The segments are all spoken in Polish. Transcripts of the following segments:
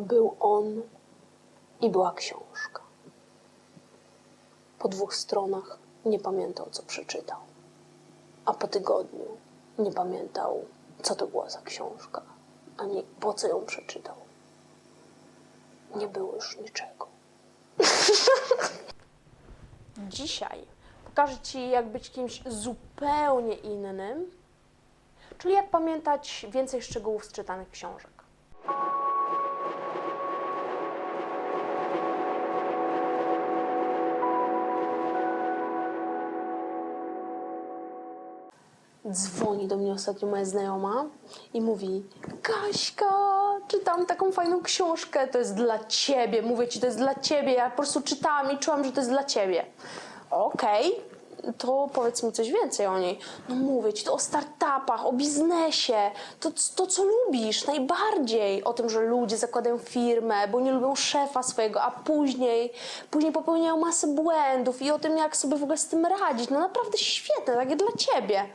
Był on i była książka. Po dwóch stronach nie pamiętał, co przeczytał, a po tygodniu nie pamiętał, co to była za książka, ani po co ją przeczytał. Nie było już niczego. Dzisiaj pokażę Ci, jak być kimś zupełnie innym, czyli jak pamiętać więcej szczegółów z czytanych książek. Dzwoni do mnie ostatnio moja znajoma i mówi: Kaśka, czytam taką fajną książkę, to jest dla ciebie. Mówię ci, to jest dla ciebie. Ja po prostu czytałam i czułam, że to jest dla ciebie. Okej, to powiedz mi coś więcej o niej. No mówię ci, to o startupach, o biznesie, to, to co lubisz najbardziej. O tym, że ludzie zakładają firmę, bo nie lubią szefa swojego, a później, później popełniają masę błędów i o tym, jak sobie w ogóle z tym radzić. No naprawdę świetne, takie dla ciebie.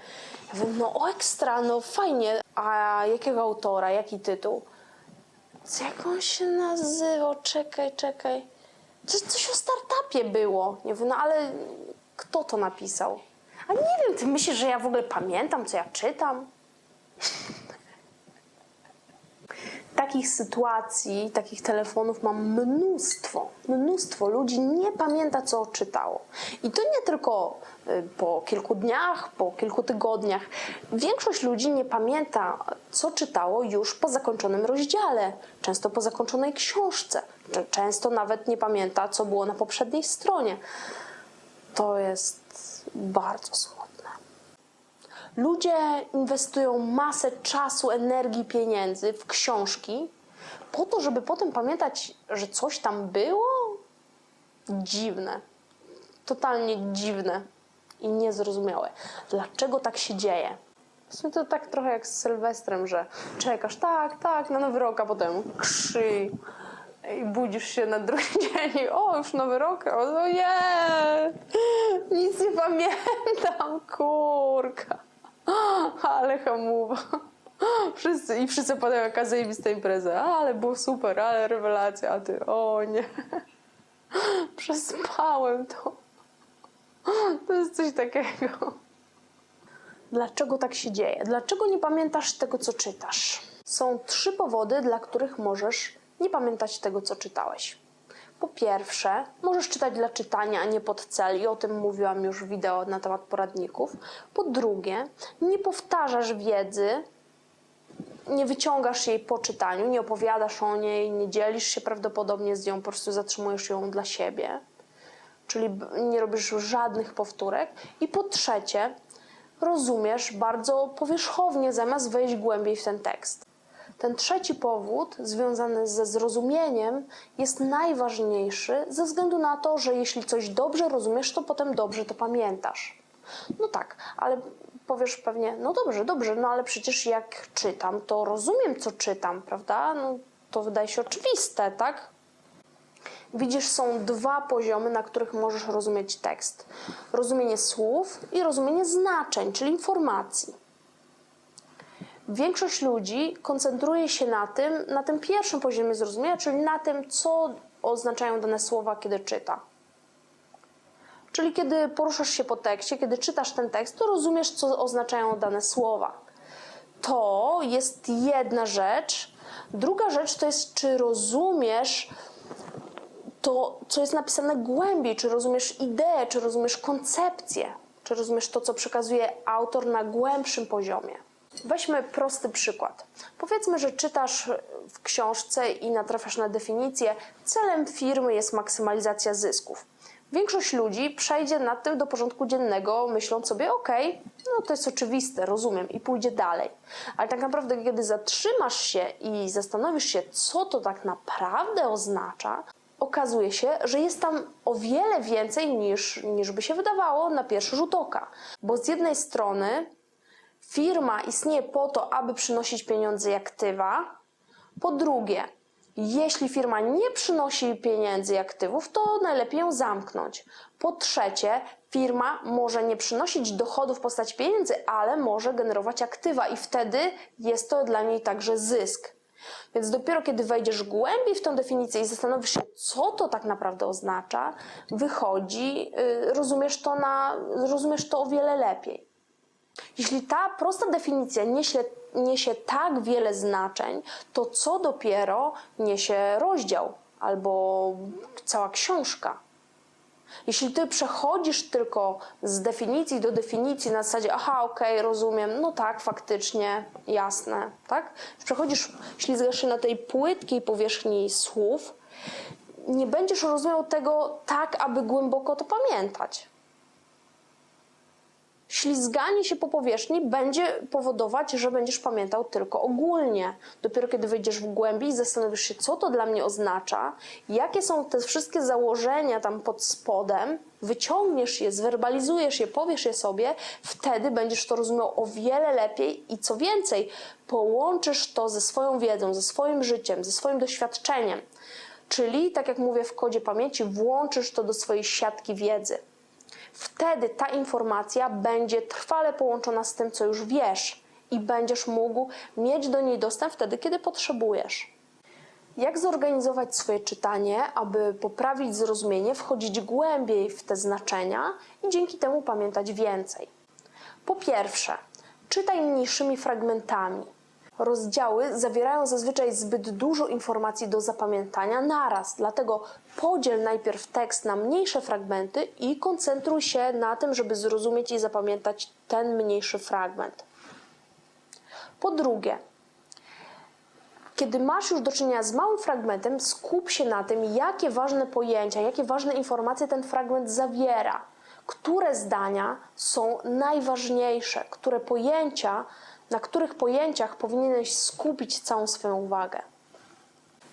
Ja mówię, no o ekstra, no fajnie. A jakiego autora, jaki tytuł? Jak on się nazywał? Czekaj, czekaj. Coś, coś o startupie było. Nie wiem, no ale kto to napisał? A nie wiem, ty myślisz, że ja w ogóle pamiętam, co ja czytam? Takich sytuacji, takich telefonów mam mnóstwo. Mnóstwo ludzi nie pamięta, co czytało. I to nie tylko y, po kilku dniach, po kilku tygodniach. Większość ludzi nie pamięta, co czytało już po zakończonym rozdziale, często po zakończonej książce. Często nawet nie pamięta, co było na poprzedniej stronie. To jest bardzo smutne. Ludzie inwestują masę czasu, energii, pieniędzy w książki po to, żeby potem pamiętać, że coś tam było? Dziwne. Totalnie dziwne i niezrozumiałe. Dlaczego tak się dzieje? W sumie to tak trochę jak z Sylwestrem, że czekasz, tak, tak, na nowy rok, a potem krzyj. I budzisz się na drugi dzień i o, już nowy rok, o no nie, nic nie pamiętam, kurka. Ale hamuwa. Wszyscy, I wszyscy podają jaka zajebista impreza. Ale było super, ale rewelacja, a ty, o nie. Przespałem to. To jest coś takiego. Dlaczego tak się dzieje? Dlaczego nie pamiętasz tego, co czytasz? Są trzy powody, dla których możesz nie pamiętać tego, co czytałeś. Po pierwsze, możesz czytać dla czytania, a nie pod cel, i o tym mówiłam już w wideo na temat poradników. Po drugie, nie powtarzasz wiedzy, nie wyciągasz jej po czytaniu, nie opowiadasz o niej, nie dzielisz się prawdopodobnie z nią, po prostu zatrzymujesz ją dla siebie, czyli nie robisz żadnych powtórek. I po trzecie, rozumiesz bardzo powierzchownie, zamiast wejść głębiej w ten tekst. Ten trzeci powód, związany ze zrozumieniem, jest najważniejszy ze względu na to, że jeśli coś dobrze rozumiesz, to potem dobrze to pamiętasz. No tak, ale powiesz pewnie, no dobrze, dobrze, no ale przecież jak czytam, to rozumiem, co czytam, prawda? No, to wydaje się oczywiste, tak? Widzisz, są dwa poziomy, na których możesz rozumieć tekst: rozumienie słów i rozumienie znaczeń, czyli informacji. Większość ludzi koncentruje się na tym, na tym pierwszym poziomie zrozumienia, czyli na tym, co oznaczają dane słowa, kiedy czyta. Czyli kiedy poruszasz się po tekście, kiedy czytasz ten tekst, to rozumiesz, co oznaczają dane słowa. To jest jedna rzecz. Druga rzecz to jest, czy rozumiesz to, co jest napisane głębiej, czy rozumiesz ideę, czy rozumiesz koncepcję, czy rozumiesz to, co przekazuje autor na głębszym poziomie. Weźmy prosty przykład. Powiedzmy, że czytasz w książce i natrafiasz na definicję: celem firmy jest maksymalizacja zysków. Większość ludzi przejdzie nad tym do porządku dziennego, myśląc sobie: OK, no to jest oczywiste, rozumiem, i pójdzie dalej. Ale tak naprawdę, kiedy zatrzymasz się i zastanowisz się, co to tak naprawdę oznacza, okazuje się, że jest tam o wiele więcej niż, niż by się wydawało na pierwszy rzut oka. Bo z jednej strony firma istnieje po to, aby przynosić pieniądze i aktywa. Po drugie, jeśli firma nie przynosi pieniędzy i aktywów, to najlepiej ją zamknąć. Po trzecie, firma może nie przynosić dochodów w postaci pieniędzy, ale może generować aktywa i wtedy jest to dla niej także zysk. Więc dopiero kiedy wejdziesz głębiej w tę definicję i zastanowisz się, co to tak naprawdę oznacza, wychodzi, y, rozumiesz to, na, rozumiesz to o wiele lepiej. Jeśli ta prosta definicja niesie, niesie tak wiele znaczeń, to co dopiero niesie rozdział albo cała książka. Jeśli ty przechodzisz tylko z definicji do definicji na zasadzie, aha, okej, rozumiem, no tak, faktycznie, jasne, tak? Przechodzisz, ślizgasz się na tej płytkiej powierzchni słów, nie będziesz rozumiał tego tak, aby głęboko to pamiętać. Ślizganie się po powierzchni będzie powodować, że będziesz pamiętał tylko ogólnie. Dopiero kiedy wejdziesz w głębi i zastanowisz się, co to dla mnie oznacza, jakie są te wszystkie założenia tam pod spodem, wyciągniesz je, zwerbalizujesz je, powiesz je sobie, wtedy będziesz to rozumiał o wiele lepiej i co więcej, połączysz to ze swoją wiedzą, ze swoim życiem, ze swoim doświadczeniem. Czyli, tak jak mówię w kodzie pamięci, włączysz to do swojej siatki wiedzy wtedy ta informacja będzie trwale połączona z tym, co już wiesz i będziesz mógł mieć do niej dostęp wtedy, kiedy potrzebujesz. Jak zorganizować swoje czytanie, aby poprawić zrozumienie, wchodzić głębiej w te znaczenia i dzięki temu pamiętać więcej? Po pierwsze, czytaj mniejszymi fragmentami. Rozdziały zawierają zazwyczaj zbyt dużo informacji do zapamiętania naraz, dlatego podziel najpierw tekst na mniejsze fragmenty i koncentruj się na tym, żeby zrozumieć i zapamiętać ten mniejszy fragment. Po drugie, kiedy masz już do czynienia z małym fragmentem, skup się na tym, jakie ważne pojęcia, jakie ważne informacje ten fragment zawiera, które zdania są najważniejsze, które pojęcia na których pojęciach powinieneś skupić całą swoją uwagę.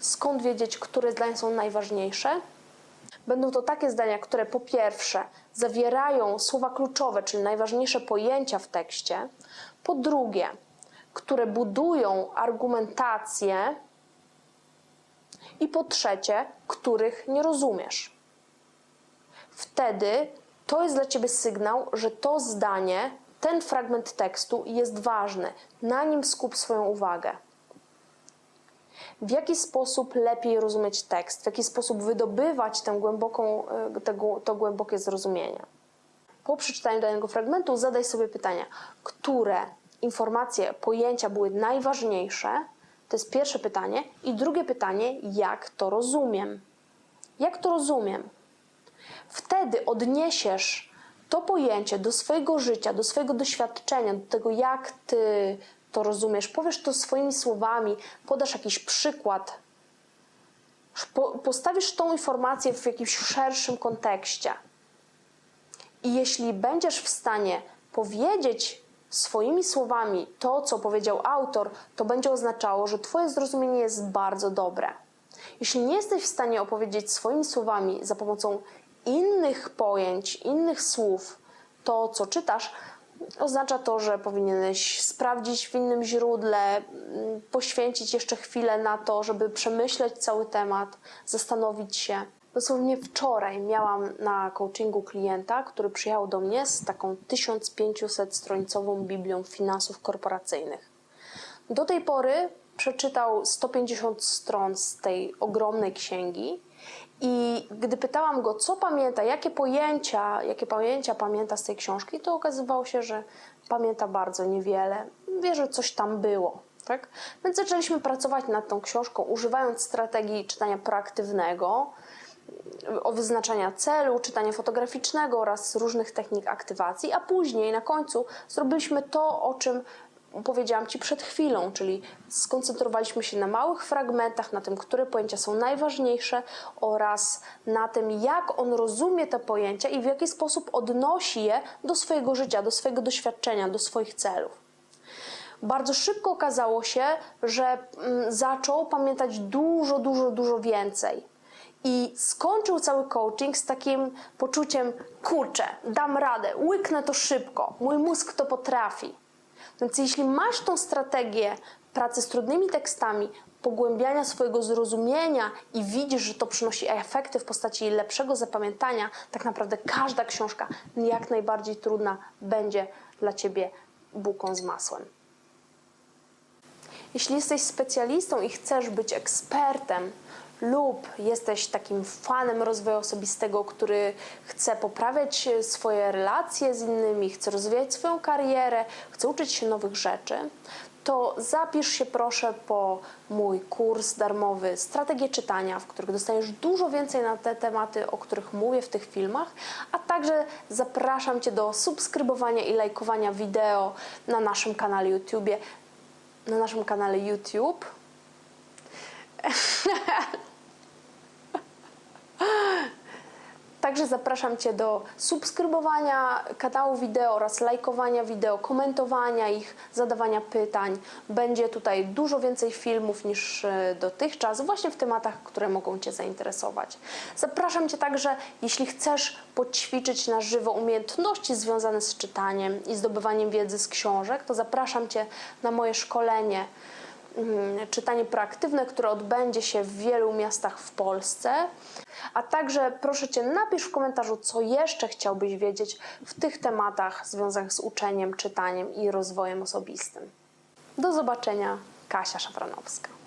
Skąd wiedzieć, które zdania są najważniejsze? Będą to takie zdania, które po pierwsze zawierają słowa kluczowe, czyli najważniejsze pojęcia w tekście, po drugie, które budują argumentację i po trzecie, których nie rozumiesz. Wtedy to jest dla ciebie sygnał, że to zdanie ten fragment tekstu jest ważny, na nim skup swoją uwagę. W jaki sposób lepiej rozumieć tekst, w jaki sposób wydobywać tę głęboką, e, to głębokie zrozumienie. Po przeczytaniu danego fragmentu zadaj sobie pytania, które informacje, pojęcia były najważniejsze. To jest pierwsze pytanie. I drugie pytanie, jak to rozumiem? Jak to rozumiem? Wtedy odniesiesz to pojęcie do swojego życia, do swojego doświadczenia, do tego, jak ty to rozumiesz, powiesz to swoimi słowami, podasz jakiś przykład, postawisz tą informację w jakimś szerszym kontekście. I jeśli będziesz w stanie powiedzieć swoimi słowami to, co powiedział autor, to będzie oznaczało, że Twoje zrozumienie jest bardzo dobre. Jeśli nie jesteś w stanie opowiedzieć swoimi słowami za pomocą innych pojęć, innych słów, to co czytasz, oznacza to, że powinieneś sprawdzić w innym źródle, mm, poświęcić jeszcze chwilę na to, żeby przemyśleć cały temat, zastanowić się. Dosłownie wczoraj miałam na coachingu klienta, który przyjechał do mnie z taką 1500-stronicową Biblią finansów korporacyjnych. Do tej pory przeczytał 150 stron z tej ogromnej księgi i gdy pytałam go, co pamięta, jakie pojęcia, jakie pojęcia pamięta z tej książki, to okazywało się, że pamięta bardzo niewiele. Wie, że coś tam było. Tak? Więc zaczęliśmy pracować nad tą książką, używając strategii czytania proaktywnego, o wyznaczania celu, czytania fotograficznego oraz różnych technik aktywacji, a później na końcu zrobiliśmy to, o czym powiedziałam Ci przed chwilą, czyli skoncentrowaliśmy się na małych fragmentach, na tym, które pojęcia są najważniejsze oraz na tym, jak on rozumie te pojęcia i w jaki sposób odnosi je do swojego życia, do swojego doświadczenia, do swoich celów. Bardzo szybko okazało się, że mm, zaczął pamiętać dużo, dużo, dużo więcej. I skończył cały coaching z takim poczuciem: kurczę, dam radę, łyknę to szybko, mój mózg to potrafi. Więc jeśli masz tą strategię pracy z trudnymi tekstami, pogłębiania swojego zrozumienia i widzisz, że to przynosi efekty w postaci lepszego zapamiętania, tak naprawdę każda książka, jak najbardziej trudna, będzie dla ciebie bułką z masłem. Jeśli jesteś specjalistą i chcesz być ekspertem, lub jesteś takim fanem rozwoju osobistego, który chce poprawiać swoje relacje z innymi, chce rozwijać swoją karierę, chce uczyć się nowych rzeczy, to zapisz się proszę po mój kurs darmowy Strategie czytania, w którym dostaniesz dużo więcej na te tematy, o których mówię w tych filmach, a także zapraszam Cię do subskrybowania i lajkowania wideo na naszym kanale YouTube. Na naszym kanale YouTube. Także zapraszam Cię do subskrybowania kanału wideo oraz lajkowania wideo, komentowania ich, zadawania pytań. Będzie tutaj dużo więcej filmów niż e, dotychczas, właśnie w tematach, które mogą Cię zainteresować. Zapraszam Cię także, jeśli chcesz poćwiczyć na żywo umiejętności związane z czytaniem i zdobywaniem wiedzy z książek, to zapraszam Cię na moje szkolenie czytanie proaktywne, które odbędzie się w wielu miastach w Polsce. A także proszę Cię, napisz w komentarzu, co jeszcze chciałbyś wiedzieć w tych tematach związanych z uczeniem, czytaniem i rozwojem osobistym. Do zobaczenia, Kasia Szafranowska.